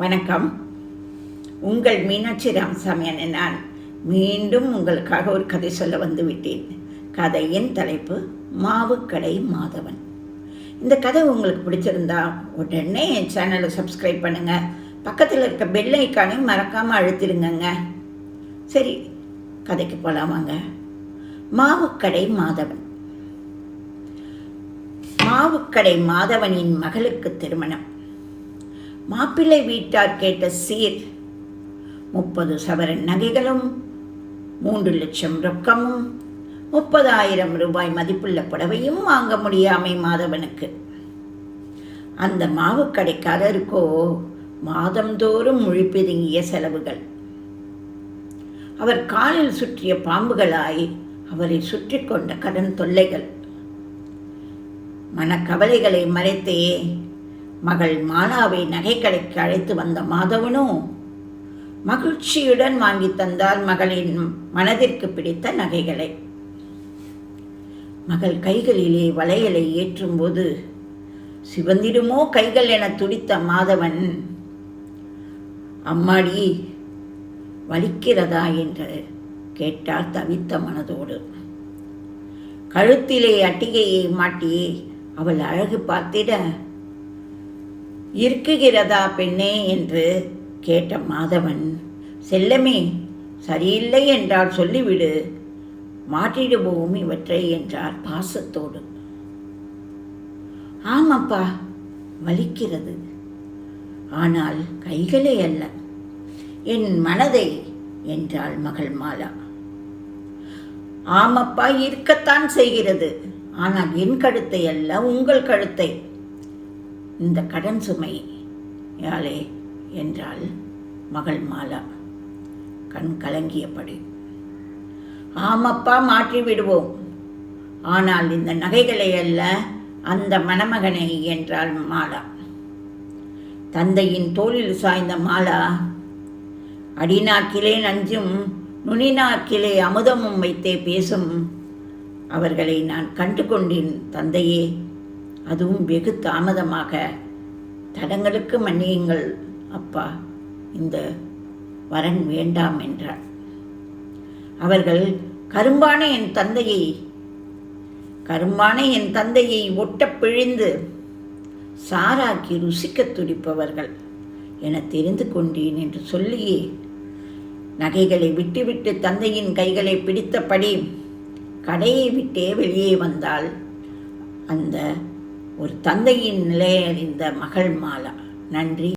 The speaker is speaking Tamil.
வணக்கம். உங்கள் மீனாட்சி ராமசாமி அண்ணன் நான் மீண்டும் உங்களுக்காக ஒரு கதை சொல்ல வந்து விட்டேன் கதையின் தலைப்பு மாவுக்கடை மாதவன். இந்த கதை உங்களுக்கு பிடிச்சிருந்தா உடனே என் சேனலை சப்ஸ்கிரைப் பண்ணுங்கள் பக்கத்தில் இருக்க பெல் ஐக்கானையும் மறக்காமல் அழுத்திடுங்கங்க. சரி கதைக்கு போகலாமாங்க மாவுக்கடை மாதவன். மாவுக்கடை மாதவனின் மகளுக்கு திருமணம். மாப்பிள்ளை வீட்டார் கேட்ட சீர். முப்பது சவரன் நகைகளும் மூன்று லட்சம் ரொக்கமும் முப்பதாயிரம் ரூபாய் மதிப்புள்ள புடவையும் வாங்க முடியாமை மாதவனுக்கு. அந்த மாவுக்கடைக்காரருக்கோ மாதந்தோறும் முழிப்பிதுங்கிய செலவுகள். அவர் காலில் சுற்றிய பாம்புகளாய் அவரை சுற்றி கொண்ட கடன் தொல்லைகள். மனக்கவலைகளை மறைத்தே மகள் மாலாவை நகைக்கடைக்கு அழைத்து வந்த மாதவனும் மகிழ்ச்சியுடன் வாங்கி தந்தார் மகளின் மனதிற்கு பிடித்த நகைகளை. மகள் கைகளிலே வளையலை ஏற்றும்போது சிவந்திடுமோ கைகள் என துடித்த மாதவன் அம்மாடி வலிக்கிறதா என்று கேட்டார் தவித்த மனதோடு. கழுத்திலே அட்டிகையை மாட்டி அவள் அழகு பார்த்திட இருக்குகிறதா பெண்ணே என்று கேட்ட மாதவன் செல்லமே சரியில்லை என்றால் சொல்லிவிடு மாற்றிடுவோம் இவற்றை என்றார் பாசத்தோடு. ஆமாப்பா வலிக்கிறது. ஆனால் கைகளே அல்ல. என் மனதை என்றாள் மகள் மாலா. ஆமப்பா இருக்கத்தான் செய்கிறது. ஆனால் என் கழுத்தை அல்ல உங்கள் கழுத்தை. இந்த கடன் சுமை யாழே என்றாள் மகள் மாலா. கண் கலங்கியபடி. ஆமப்பா மாற்றி விடுவோம். ஆனால் இந்த நகைகளை அல்ல அந்த மணமகனை என்றாள் மாலா. தந்தையின் தோளில் சாய்ந்த மாலா அடிநாக்கிலே நஞ்சும் நுனிநாக்கிலே அமுதமும் வைத்தே பேசும் அவர்களை நான் கண்டு கொண்டேன் தந்தையே. அதுவும் வெகு தாமதமாக. தடங்களுக்கு மன்னியுங்கள் அப்பா இந்த வரன் வேண்டாம் என்றார் அவர்கள் கரும்பான என் தந்தையை கரும்பான என் தந்தையை ஒட்ட பிழிந்து சாராக்கி ருசிக்க துடிப்பவர்கள் என தெரிந்து கொண்டேன் என்று சொல்லியே நகைகளை விட்டுவிட்டு தந்தையின் கைகளை பிடித்தபடி கடையை விட்டே வெளியே வந்தால் அந்த ஒரு தந்தையின் நிலையறிந்த மகள் மாலா. நன்றி.